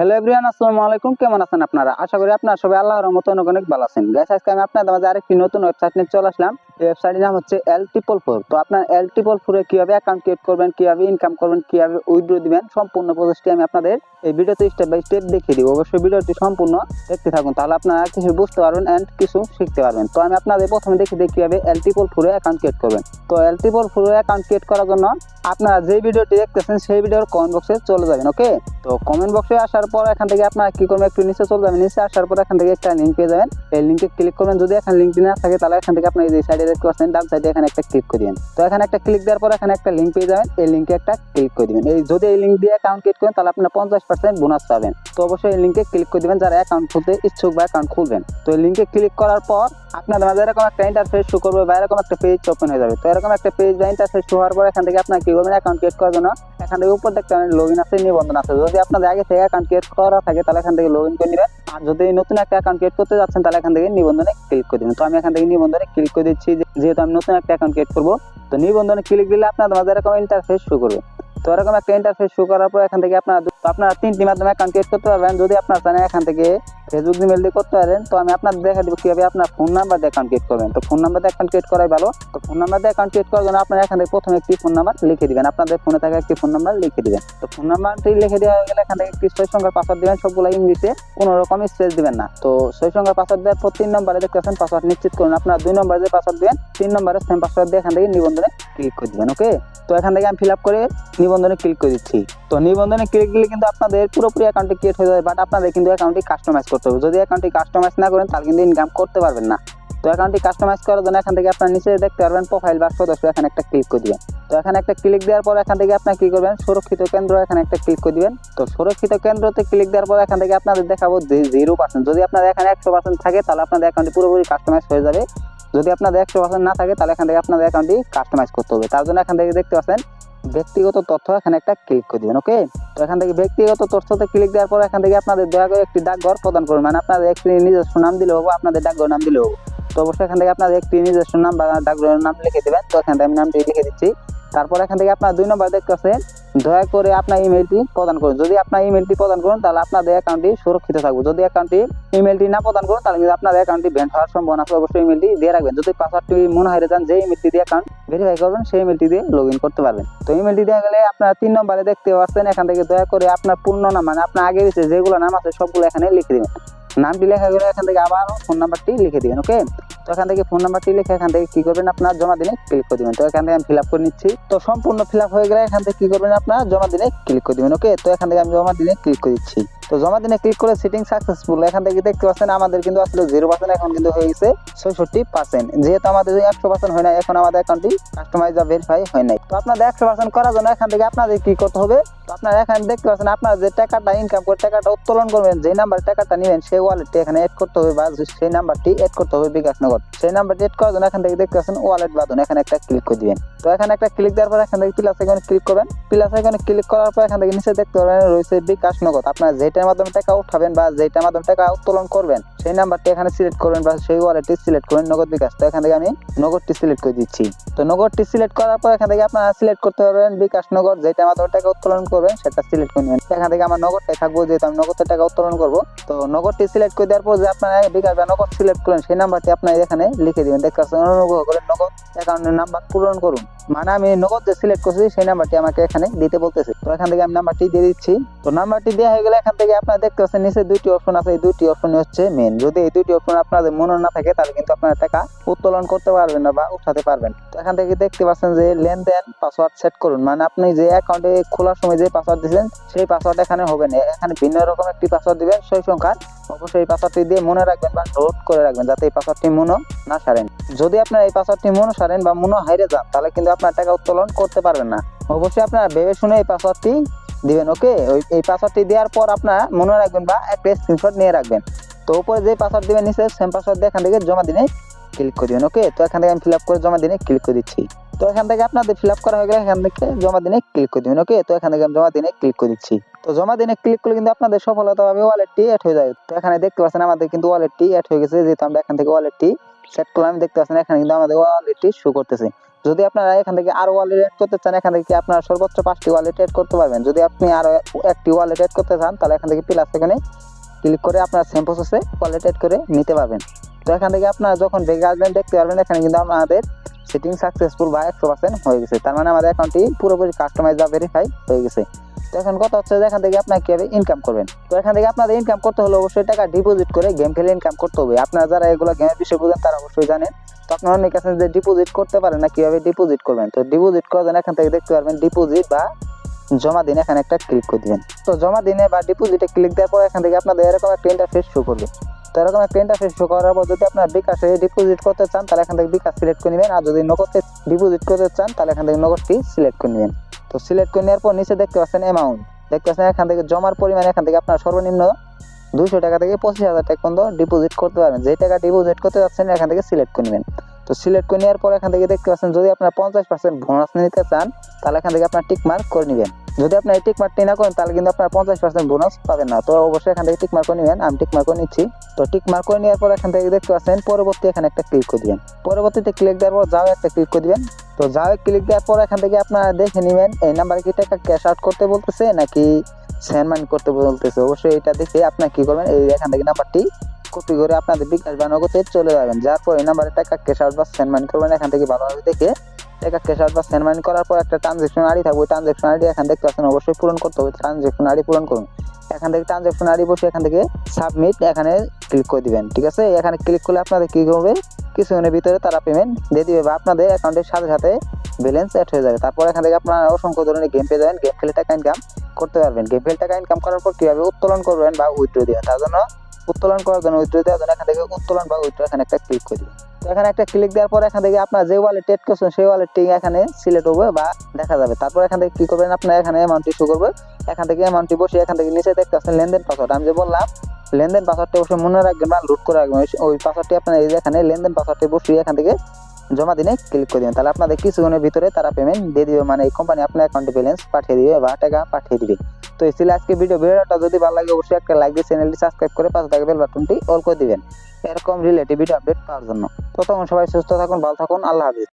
Hello everyone আসসালামু আলাইকুম। কেমন আছেন আপনারা? আশা করি আপনারা সবাই আল্লাহর রহমতে অনেক অনেক ভালো আছেন। গাইস আজকে আমি আপনাদের মাঝে আরেকটি নতুন ওয়েবসাইট নিয়ে চলে আসলাম। এই ওয়েবসাইটের নাম হচ্ছে এল ট্রিপল ফোর তো আপনার এল ট্রিপল ফোরে কীভাবে অ্যাকাউন্ট ক্রিয়েট করবেন, কীভাবে ইনকাম করবেন, কীভাবে উইথড্র দিবেন, সম্পূর্ণ প্রসেসটি আমি আপনাদের এই ভিডিওতে স্টেপ বাই স্টেপ দেখিয়ে দিব। অবশ্যই ভিডিওটি সম্পূর্ণ দেখতে থাকুন, তাহলে আপনারা কিছু বুঝতে পারবেন এন্ড কিছু শিখতে পারবেন। তো আমি আপনাদের প্রথমে দেখে দিই কীভাবে এল ট্রিপল ফোরে অ্যাকাউন্ট ক্রিয়েট করবেন। তো এল ট্রিপল ফোরে অ্যাকাউন্ট ক্রিয়েট করার জন্য আপনারা যে ভিডিওটি দেখতেছেন, সেই ভিডিওর কমেন্ট বক্সে চলে যাবেন ওকে তো কমেন্ট বক্সে আসার পর এখান থেকে আপনারা কি করবেন, একটু নিচে চলে যাবেন। নিচে আসার পর এখান থেকে একটা লিঙ্ক পেয়ে যাবেন। এই লিঙ্কে ক্লিক করবেন। যদি এখানে লিঙ্কটি না থাকে, তাহলে এখান থেকে আপনি এই সাইডে দেখতে পাচ্ছেন, ডান সাইডে এখানে একটা ক্লিক করে দিবেন। তো এখানে একটা ক্লিক দেওয়ার পর এখানে একটা লিঙ্ক পেয়ে যাবেন। এই লিঙ্কে একটা ক্লিক করে দিবেন। এই যদি এই লিঙ্ক দিয়ে অ্যাকাউন্ট ক্রিয়েট করেন, তাহলে আপনার পঞ্চাশ পার্সেন্ট বোনাস পাবেন। তো অবশ্যই এই লিঙ্কে ক্লিক করে দিবেন যারা অ্যাকাউন্ট খুলতে ইচ্ছুক বা অ্যাকাউন্ট খুলবেন। তো এই লিঙ্কে ক্লিক করার পর আপনাদের মাঝে এরকম একটা ইন্টারফেস শো করবে বা এরকম একটা পেজ ওপেন হয়ে যাবে। তো এরকম একটা পেজ বা ইন্টারফেস শো হওয়ার পর এখান থেকে আপনার কি অ্যাকাউন্ট ক্রিয়েট করার জন্য, এখান থেকে উপর দেখতে লগ ইন আছে নিবন্ধন আছে। যদি আপনাদের আগে থেকে অ্যাকাউন্ট ক্রিয়েট করা থাকে, তাহলে এখান থেকে লগ ইন করে নেবেন। আর যদি নতুন একটা অ্যাকাউন্ট ক্রিয়েট করতে যাচ্ছেন, তাহলে এখান থেকে নিবন্ধনে ক্লিক করে দিন তো আমি এখান থেকে নিবন্ধনে ক্লিক করে দিচ্ছি যেহেতু আমি নতুন একটা অ্যাকাউন্ট ক্রিয়েট করব, তো নিবন্ধনে ক্লিক দিলে আপনাদের মাঝে এরকম ইন্টারফেস শুরু করবে। তো এরকম একটা ইন্টারফেস শো করার পর এখান থেকে আপনারা আপনারা তিনটি মাধ্যমে অ্যাকাউন্ট ক্রিয়েট করতে পারবেন। যদি আপনার চান এখান থেকে ফেসবুক ইমেল দিয়ে করতে পারেন, তো আমি আপনাদের দেখা দিব কীভাবে আপনার ফোন নাম্বার দিয়ে অ্যাকাউন্ট ক্রিয়েট করবেন। তো ফোন নাম্বার দিয়ে অ্যাকাউন্ট ক্রিয়েট করাই ভালো। তো ফোন নাম্বার দিয়ে অ্যাকাউন্ট ক্রিয়েট করার জন্য আপনারা এখান থেকে প্রথমে একটি ফোন নাম্বার লিখে দিবেন। আপনাদের ফোনে থাকা একটি ফোন নাম্বার লিখে দিবেন। তো ফোন নাম্বারটি লিখে দেওয়া হয়ে গেলে এখান থেকে একটি ছয় সংখ্যার পাসওয়ার্ড দিবেন। সবগুলো ইংলিশে কোনো রকম স্পেস দিবেন না। তো ছয় সংখ্যার পাসওয়ার্ড দেওয়ার পর তিন নম্বরে দেখতে পাচ্ছেন পাসওয়ার্ড নিশ্চিত করুন। আপনার দুই নম্বরে যে পাসওয়ার্ড দিবেন, তিন নম্বরে সেম পাসওয়ার্ড দিয়ে এখান থেকে নিবন্ধনে ক্লিক করে দিবেন ওকে তো এখান থেকে আমি ফিল আপ করে নিবন্ধনে ক্লিক করে দিচ্ছি। তো নিবন্ধনে ক্লিক দিলে কিন্তু আপনাদের পুরোপুরি অ্যাকাউন্টে ক্রিয়েট হয়ে যাবে বাট আপনাদের কিন্তু অ্যাকাউন্টটি কাস্টমাইজ করতে হবে। যদি অ্যাকাউন্টটি কাস্টমাইজ না করেন, তাহলে কিন্তু ইনকাম করতে পারবেন না। তো অ্যাকাউন্টটি কাস্টমাইজ করার জন্য এখান থেকে আপনার নিচে দেখতে পারবেন প্রোফাইল বা সদস্য, এখানে একটা ক্লিক করে দিবেন। তো এখানে একটা ক্লিক দেওয়ার পর এখান থেকে আপনার কি করবেন, সুরক্ষিত কেন্দ্র এখানে একটা ক্লিক করে দিবেন। তো সুরক্ষিত কেন্দ্রতে ক্লিক দেওয়ার পর এখান থেকে আপনাদের দেখাবো জিরো পার্সেন্ট যদি আপনাদের এখানে একশো পার্সেন্ট থাকে, তাহলে আপনাদের অ্যাকাউন্টটি পুরোপুরি কাস্টমাইজ হয়ে যাবে। যদি আপনাদের একশো পার্সেন্ট না থাকে, তাহলে এখান থেকে আপনাদের অ্যাকাউন্টটি কাস্টমাইজ করতে হবে। তার জন্য এখান থেকে দেখতে পাচ্ছেন, ব্যক্তিগত তথ্য এখানে একটা ক্লিক করে দিবেন ওকে তো এখান থেকে ব্যক্তিগত তথ্যতে ক্লিক দেওয়ার পর এখান থেকে আপনাদের দয়া করে একটি ডাকঘর প্রদান করুন। মানে আপনাদের একটি নিজস্ব নাম দিলে হব, আপনাদের ডাকঘর নাম দিলে হব। তো অবশ্যই এখান থেকে আপনাদের একটি নিজস্ব নাম বা ডাকঘরের নাম লিখে দেবেন। তো এখান থেকে আমি নামটি লিখে দিচ্ছি। তারপর এখান থেকে আপনার দুই নম্বর দেখতে পাচ্ছেন দয়া করে আপনার ইমেলটি প্রদান করুন। যদি আপনার ইমেলটি প্রদান করুন, তাহলে আপনাদের অ্যাকাউন্টটি সুরক্ষিত থাকবে। যদি অ্যাকাউন্টটি ইমেলটি না প্রদান করুন, তাহলে কিন্তু আপনাদের অ্যাকাউন্টটি ব্যান হওয়ার সম্ভাবনা আছে। অবশ্যই ইমেলটি দিয়ে রাখবেন। যদি পাসওয়ার্ডটি মনে হয় যান যে ইমেলটি দিয়ে অ্যাকাউন্ট ভেরিফাই করবেন, সেই ইমেলটি দিয়ে লগ করতে পারবেন। তো ইমেলটি দেওয়া গেলে আপনার তিন নম্বরে দেখতে পাচ্ছেন, এখান থেকে দয়া করে আপনার পূর্ণ নাম মানে আপনার আগে রয়েছে যেগুলো নাম আছে, সবগুলো এখানে লিখে দিবেন। নামটি লেখা গেলে এখান থেকে আবার ফোন নাম্বারটি লিখে দিবেন ওকে তো এখান থেকে ফোন নাম্বারটি লিখে এখান থেকে কি করবেন আপনার? জমা দিনে ক্লিক করে দিবেন। তো এখান থেকে আমি ফিল আপ করে নিচ্ছি। তো সম্পূর্ণ ফিল আপ হয়ে গেলে এখান থেকে কি করবেন আপনার জমা দিনে ক্লিক করে দিবেন ওকে তো এখান থেকে আমি জমা দিনে ক্লিক করে দিচ্ছি। তো জমা দিনে ক্লিক করে সিটিং সাকসেসফুল এখান থেকে দেখতে পাচ্ছেন আমাদের কিন্তু আসলে জিরো পার্সেন্ট এখন কিন্তু হয়ে গেছে, ছয়ষট্টি পার্সেন্ট যেহেতু আমাদের একশো পার্সেন্ট হয় না এখন আমাদের অ্যাকাউন্টটি কাস্টমাইজ বা ভেরিফাই হয় নাই। তো আপনাদের একশো পার্সেন্ট করার জন্য এখান থেকে আপনাদের কি করতে হবে? আপনারা এখানে দেখতে পাচ্ছেন, আপনার যে টাকাটা ইনকাম করে টাকাটা উত্তোলন করবেন যে নাম্বার টাকাটা নেবেন, সেই ওয়ালেটটি এখানে এড করতে হবে বা সেই নাম্বারটি এড করতে হবে বিকাশ নগর সেই নাম্বারটি এড করার জন্য এখান থেকে দেখতে পাচ্ছেন ওয়ালেট বাদন এখানে একটা ক্লিক করে দিবেন। তো এখানে একটা ক্লিক দেওয়ার পর এখান থেকে প্লাস এখানে ক্লিক করবেন। প্লাস এখানে ক্লিক করার পর এখান থেকে নিচে দেখতে পারবেন রয়েছে বিকাশ নগদ আপনার যেটার মাধ্যমে টাকা উঠাবেন বা যেটার মাধ্যমে টাকা উত্তোলন করবেন, সেই নাম্বারটি এখানে সিলেক্ট করবেন বা সেই ওয়ালেটটি সিলেক্ট করবেন নগদ বিকাশ। তো এখান থেকে আমি নগদটি সিলেক্ট করে দিচ্ছি। তো নগদটি সিলেক্ট করার পর এখান থেকে আপনারা সিলেক্ট করতে পারবেন বিকাশ নগদ যেটার মাধ্যমে টাকা উত্তোলন করবেন। সেটা সিলেক্ট করে নেবেন। এখান থেকে আমার নগদটাই থাকব, যেহেতু আমি নগদের টাকা উত্তোলন করব। তো নগদটি সিলেক্ট করে দেওয়ার পর যে আপনারা বিকাশ বা নগদ সিলেক্ট করেন সেই নাম্বারটি আপনার এখানে লিখে দিবেন। দেখতে পাচ্ছেন, অনুগ্রহ করে নগদ অ্যাকাউন্টের নাম্বার পূরণ করুন। মানে আমি নগদ যে সিলেক্ট করছি, সেই নাম্বারটি আমাকে এখানে দিতে বলতেছে। তো এখান থেকে আমি নাম্বারটি দিয়ে দিচ্ছি। তো নাম্বারটি দেওয়া হয়ে গেলে এখান থেকে আপনারা দেখতে পাচ্ছেন, নিচে দুইটি অপশন আছে। এই দুইটি অপশন হচ্ছে মেন যদি এই দুইটি অপশন আপনাদের মনে না থাকে, তাহলে কিন্তু আপনারা টাকা উত্তোলন করতে পারবেন না বা উঠাতে পারবেন। তো এখান থেকে দেখতে পাচ্ছেন যে লেনদেন পাসওয়ার্ড সেট করুন। মানে আপনি যে অ্যাকাউন্টে খোলার সময় যে পাসওয়ার্ড দিয়েছেন সেই পাসওয়ার্ড এখানে হবে না। এখানে ভিন্ন রকম একটি পাসওয়ার্ড দিবেন, সেই সংখ্যার। অবশ্যই এই পাসওয়ার্ডটি দিয়ে মনে রাখবেন বা নোট করে রাখবেন যাতে এই পাসওয়ার্ডটি মনে না সারেন। যদি আপনার এই পাসওয়ার্ডটি মনে সারেন বা মনে হাইরে যান, তাহলে কিন্তু আপনার টাকা উত্তোলন করতে পারবেন না। অবশ্যই আপনারা ভেবে শুনে এই পাসওয়ার্ডটি দিবেন ওকে ওই এই পাসওয়ার্ডটি দেওয়ার পর আপনারা মনে রাখবেন বা একটা স্ক্রিনশট নিয়ে রাখবেন। তো উপরে যে পাসওয়ার্ড দিবেন নিচে সেম পাসওয়ার্ড দিয়ে এখান থেকে জমা দিনে ক্লিক করে দিবেন ওকে তো এখান থেকে আমি ফিল আপ করে জমা দিনে ক্লিক করে দিচ্ছি। তো এখান থেকে আপনাদের ফিল আপ করা হয়ে গেলে এখান থেকে জমা দিনে ক্লিক করে দিবেন ওকে তো এখান থেকে আমি জমা দিনে ক্লিক করে দিচ্ছি। তো জমা দিনে ক্লিক করলে কিন্তু আপনাদের সফলতা সফলতাভাবে ওয়ালেটটি অ্যাড হয়ে যায়। তো এখানে দেখতে পাচ্ছেন আমাদের কিন্তু ওয়ালেটটি অ্যাড হয়ে গেছে। যেহেতু আমরা এখান থেকে ওয়ালেটটি সেট করলাম, দেখতে পাচ্ছেন এখানে কিন্তু আমাদের ওয়ালেটটি শো করতেছে। যদি আপনারা এখান থেকে আরও ওয়ালেট এড করতে চান, এখান থেকে আপনারা সর্বোচ্চ পাঁচটি ওয়ালেট এড করতে পারবেন? যদি আপনি আরও একটি ওয়ালেট এড করতে চান, তাহলে এখান থেকে প্লাস এখানে ক্লিক করে আপনার সেম প্রসেসে ওয়ালেট এড করে নিতে পারবেন। তো এখান থেকে আপনারা যখন বেগে আসবেন, দেখতে পারবেন এখানে কিন্তু আপনাদের সেটিং সাকসেসফুল বা একশো পার্সেন্ট হয়ে গেছে। তার মানে আমাদের অ্যাকাউন্টটি পুরোপুরি কাস্টমাইজ বা ভেরিফাই হয়ে গেছে। তো এখন কথা হচ্ছে যে এখান থেকে আপনার কীভাবে ইনকাম করবেন? তো এখান থেকে আপনাদের ইনকাম করতে হলে অবশ্যই টাকা ডিপোজিট করে গেম খেলে ইনকাম করতে হবে। আপনারা যারা এগুলো গেমের বিষয়ে বুঝেন, তারা অবশ্যই জানেন। তো আপনারা অনেক আছেন যে ডিপোজিট করতে পারেন না, কীভাবে ডিপোজিট করবেন? তো ডিপোজিট করার জন্য এখান থেকে দেখতে পারবেন ডিপোজিট বা জমা দিন এখানে একটা ক্লিক করে দিবেন। তো জমা দিনে বা ডিপোজিটে ক্লিক দেওয়ার পর এখান থেকে আপনাদের এরকম একটা ইন্টারফেস শো করবে। তো এরকম একটা ইন্টারফেস শো করার পর যদি আপনার বিকাশে ডিপোজিট করতে চান, তাহলে এখান থেকে বিকাশ সিলেক্ট করে নেবেন। আর যদি নগদে ডিপোজিট করতে চান, তাহলে এখান থেকে নগদটি সিলেক্ট করে নেবেন। তো সিলেক্ট করে নেওয়ার পর নিচে দেখতে পাচ্ছেন অ্যামাউন্ট দেখতে পাচ্ছেন এখান থেকে জমার পরিমাণ এখান থেকে আপনার সর্বনিম্ন দুইশো টাকা থেকে পঁচিশ হাজার টাকা পর্যন্ত ডিপোজিট করতে পারবেন। যে টাকা ডিপোজিট করতে যাচ্ছেন, এখান থেকে সিলেক্ট করে নেবেন। তো সিলেক্ট করে নেওয়ার পর এখান থেকে দেখতে পাচ্ছেন, যদি আপনার পঞ্চাশ পার্সেন্ট বোনাস নিতে চান, তাহলে এখান থেকে আপনার টিক মার্ক করে নেবেন। যদি আপনি এই টিক মার্কটি না করেন, তাহলে কিন্তু আপনার পঞ্চাশ পার্সেন্ট বোনাস পাবেন না। তো অবশ্যই এখান থেকে টিক মার্ক করে নেবেন, আমি টিক মার্ক করে নিচ্ছি। তো টিক মার্ক করে নেওয়ার পর এখান থেকে দেখতে পাচ্ছেন, পরবর্তী এখানে একটা ক্লিক করে দিবেন। পরবর্তীতে ক্লিক দেওয়ার পর যাও একটা ক্লিক করে দিবেন। তো যাও ক্লিক দেওয়ার পর এখান থেকে আপনারা দেখে নেবেন, এই নাম্বারে কি টাকা ক্যাশ আউট করতে বলতেছে, নাকি সেন্ড মানি করতে বলতেছে? অবশ্যই এটা দেখে আপনার কি করবেন, এই এখান থেকে নাম্বারটি কপি করে আপনাদের বিকাশ বা নগদে চলে যাবেন। যার পর এই নাম্বারে টাকা ক্যাশ আউট বা সেন্ড মানি করবেন, এখান থেকে ভালোভাবে দেখে টাকা ক্যাশ আউট বা সেন্ড মানি করার পর একটা ট্রানজেকশন আইডি থাকবে ট্রানজেকশন আইডি এখান দেখতে পাচ্ছেন অবশ্যই পূরণ করতে হবে ট্রানজেকশন আইডি পূরণ করুন। এখান থেকে ট্রানজেকশন আইডি বসে এখান থেকে সাবমিট এখানে ক্লিক করে দিবেন, ঠিক আছে? এখানে ক্লিক করলে আপনাদের কি হবে? কিছুক্ষণের ভিতরে তারা পেমেন্ট দিয়ে দিবে বা আপনাদের অ্যাকাউন্টের সাথে সাথে ব্যালেন্স অ্যাড হয়ে যাবে। তারপর এখান থেকে আপনারা অসংখ্য ধরনের গেম পেয়ে যাবেন গেম খেলে টাকা ইনকাম করতে পারবেন। গেম খেলে টাকা ইনকাম করার পর কীভাবে উত্তোলন করবেন বা উইথড্র দেবেন, তার জন্য উত্তোলন করার জন্য উইথড্র দেওয়ার জন্য এখান থেকে উত্তোলন বা উইথড্র এখানে একটা ক্লিক করে। দিবেন তো এখানে একটা ক্লিক দেওয়ার পর এখান থেকে আপনার যে ওয়ালেট টেট করছেন, সেই ওয়ালেটটি এখানে সিলেক্ট হবে বা দেখা যাবে। তারপর এখান থেকে কি করবেন আপনার, এখানে অ্যামাউন্টটি শো করবে। এখান থেকে অ্যামাউন্টটি বসে এখান থেকে নিচে দেখতে পাচ্ছেন লেনদেন পাসওয়ার্ড আমি যে বললাম, লেনদেন পাসওয়ার্ডটি অবশ্যই মনে রাখবেন বা লোড করে রাখবেন। ওই- ওই পাসওয়ার্ডটি আপনার এই যে এখানে লেনদেন পাসওয়ার্ডটি বসিয়ে এখান থেকে জমা দিনে ক্লিক করে দিবেন। তাহলে আপনাদের কিছুক্ষণের ভিতরে তারা পেমেন্ট দিয়ে দিবে। মানে এই কোম্পানি আপনার অ্যাকাউন্টে ব্যালেন্স পাঠিয়ে দিবে বা টাকা পাঠিয়ে দিবে। তো এই ছিল আজকে ভিডিও ভিডিওটা যদি ভালো লাগে, অবশ্যই একটা লাইক দিয়ে চ্যানেলটি সাবস্ক্রাইব করে পাশে থাকা বেল বাটনটি অল করে দিবেন। এরকম রিলেটিভ ভিডিও আপডেট পাওয়ার জন্য। ততক্ষণ সবাই সুস্থ থাকুন, ভালো থাকুন, আল্লাহ হাফিজ।